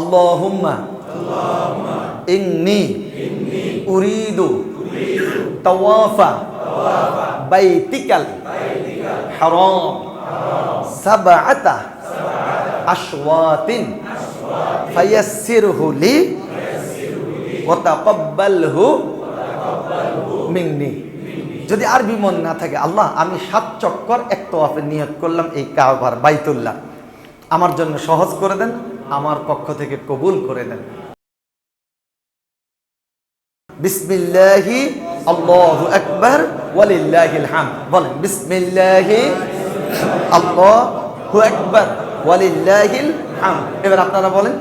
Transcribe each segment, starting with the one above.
আল্লাহুম্মা ইন্নি উরিদু তাওয়াফা বাইতিকাল হারাম সাবআতা আশওয়াতিন ফায়াসসিরহু লি ওয়া তাকাব্বালহু মিন্নি যদি আরবি মন না থাকে আল্লাহ আমি সাত চক্কর এক তোয়াফের নিয়ত করলাম এই কাবার বাইতুল্লাহ। আমার জন্য সহজ করে দেন। আমার পক্ষ থেকে কবুল করে দেন বিসমিল্লাহি আল্লাহু আকবার, ওয়ালিল্লাহিল হামদ। বলেন, বিসমিল্লাহি আল্লাহু আকবার, ওয়ালিল্লাহিল হামদ। এবার আপনারা বলেন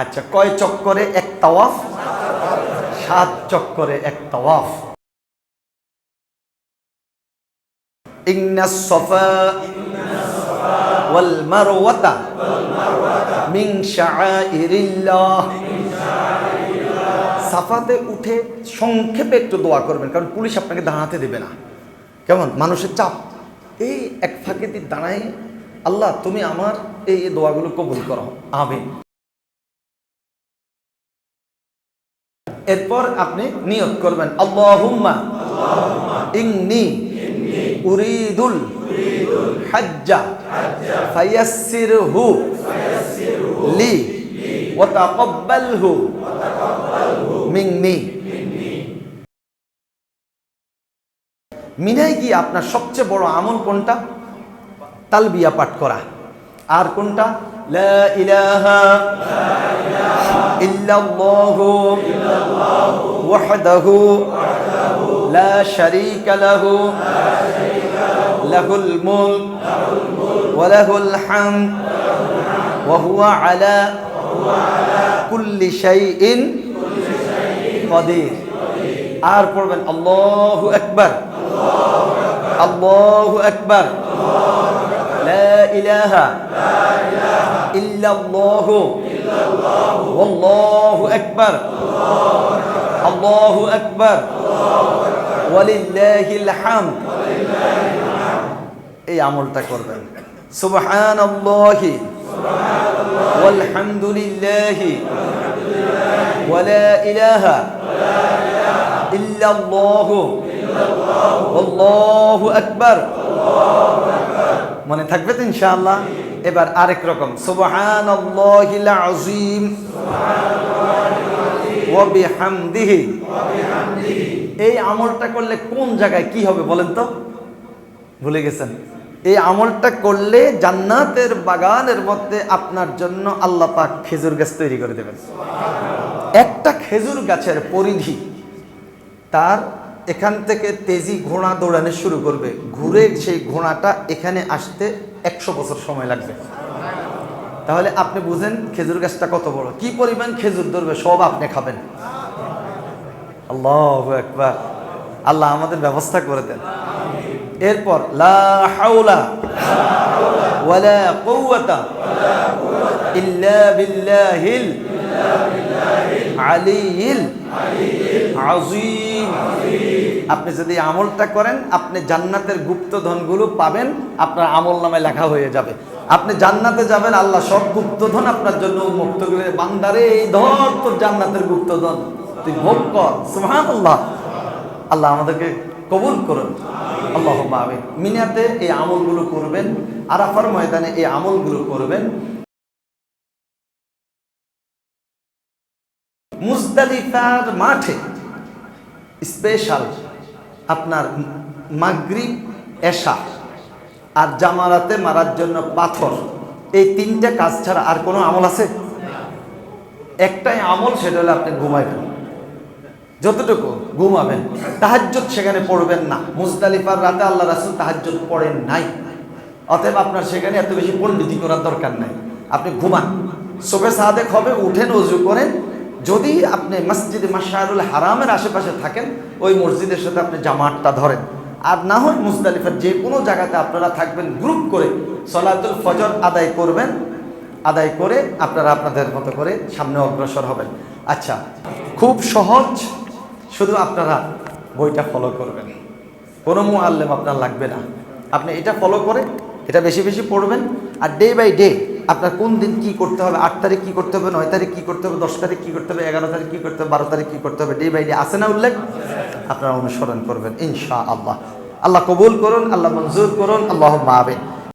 আচ্ছা কয় চক্করে এক তাওয়াফ? সাত চক্করে এক তাওয়াফ। ইন্নাস সফা ওয়াল মারওয়াতা মিন শাআইরিল্লাহ। সাফাতে উঠে সংক্ষেপে একটু দোয়া করবেন, কারণ পুলিশ আপনাকে দাঁড়াতে দেবে না। কেমন? মানুষের চাপ। এই এক ফাঁকে দিয়ে দাঁড়ায় আল্লাহ, তুমি আমার এই দোয়াগুলো কবুল করো। আমিন। এরপর আপনি নিয়োগ করবেন। আল্লাহুম্মা ইন্নি উরিদুল হাজ্জা ফায়াসসিরহু লি ওয়া তাকাব্বালহু মিন্নি। মিনায় গিয়ে আপনার সবচেয়ে বড় আমল কোনটা? তালবিয়া পাঠ করা। আর কোনটা? লা ইলাহা ইল্লাল্লাহু ওয়াহদাহু লা শারীকা লাহু লাহুল মুলক ওয়া লাহুল হামদ ওয়া হুয়া আলা কুল্লি শাইইন কদির আর পড়বেন আল্লাহু আকবার আল্লাহু আকবার لا إله إلا الله والله أكبر الله أكبر ওয়ালিল্লাহিল হাম এই আমলটা করবেন। সুবহানাল্লাহি। ওয়ালহামদুলিল্লাহি। ওয়ালা ইলাহা ইল্লাল্লাহু। আল্লাহু আকবার। মনে থাকবে তো ইনশাআল্লাহ? এবার আরেক রকম। সুবহান আল্লাহিল আজিম ওয়া বিহামদিহি। এই আমলটা করলে কোন জায়গায় কি হবে বলেন তো? ভুলে গেছেন। এই আমলটা করলে জান্নাতের বাগানের মধ্যে আপনার জন্য আল্লাহ পাক খেজুর গাছ তৈরি করে দেবেন। একটা খেজুর গাছের পরিধি তার এখান থেকে তেজি ঘোড়া দৌড়ানো শুরু করবে। ঘুরে সেই ঘোড়াটা এখানে আসতে একশো বছর সময় লাগবে। তাহলে আপনি বুঝেন খেজুর গাছটা কত বড়। কি পরিমাণ খেজুর ধরবে সব আপনি খাবেন। আল্লাহ একবার আল্লাহ আমাদের ব্যবস্থা করে দেন। এরপর, লা হাওলা ওয়ালা আপনি যদি আমলটা করেন, আপনি জান্নাতের গুপ্ত ধনগুলো পাবেন, আপনার আমল নামে লেখা হয়ে যাবে। আপনি জান্নাতে যাবেন, আল্লাহ সব গুপ্তধন আপনার জন্য মুক্ত করে বান্দারে, এই ধর তোর জান্নাতের গুপ্তধন তুই ভোগ কর। সুবহানাল্লাহ। আল্লাহ আল্লাহ আমাদেরকে কবুল করুন। আল্লাহ আমিন। মিনাতে এই আমলগুলো করবেন, আরাফার ময়দানে এই আমলগুলো করবেন। মুজদালিফার মাঠে স্পেশাল আপনার মাগরিব, এশা আর জামারাতে মারার জন্য পাথর। এই তিনটে কাজ ছাড়া আর কোনো আমল আছে? একটাই আমল, সেটা হলে আপনি ঘুমাইবেন যতটুকু ঘুমাবেন, তাহাজ্জুদ সেখানে পড়বেন না। মুজদালিফার রাতে আল্লাহ রাসুল তাহাজ্জুদ পড়েন নাই। অতএব আপনার সেখানে এত বেশি পণ্ডিতি করার দরকার নাই। আপনি ঘুমান। শোভে সাদেক হবে, উঠেন অজু করেন। যদি আপনি মসজিদে মাসারুল হারামের আশেপাশে থাকেন, ওই মসজিদের সাথে আপনি জামাতটা ধরেন। আর না হয় মুজদালিফার যে কোনো জায়গাতে আপনারা থাকবেন, গ্রুপ করে সলাতুল ফজর আদায় করবেন। আদায় করে আপনারা আপনাদের মতো করে সামনে অগ্রসর হবেন। আচ্ছা খুব সহজ শুধু আপনারা বইটা ফলো করবেন। কোনো মুআল্লেম আপনার লাগবে না। আপনি এটা ফলো করে এটা বেশি বেশি পড়বেন আর ডে বাই ডে আপনার কোন দিন কি করতে হবে, আট তারিখ কী করতে হবে, নয় তারিখ কী করতে হবে, দশ তারিখ কী করতে হবে, এগারো তারিখ কী করতে হবে, বারো তারিখ কী করতে হবে ডে বাই ডে আসে না উল্লেখ? আপনারা অনুসরণ করবেন ইনশা আল্লাহ আল্লাহ কবুল করুন, আল্লাহ মঞ্জুর করুন আল্লাহ মাহবেন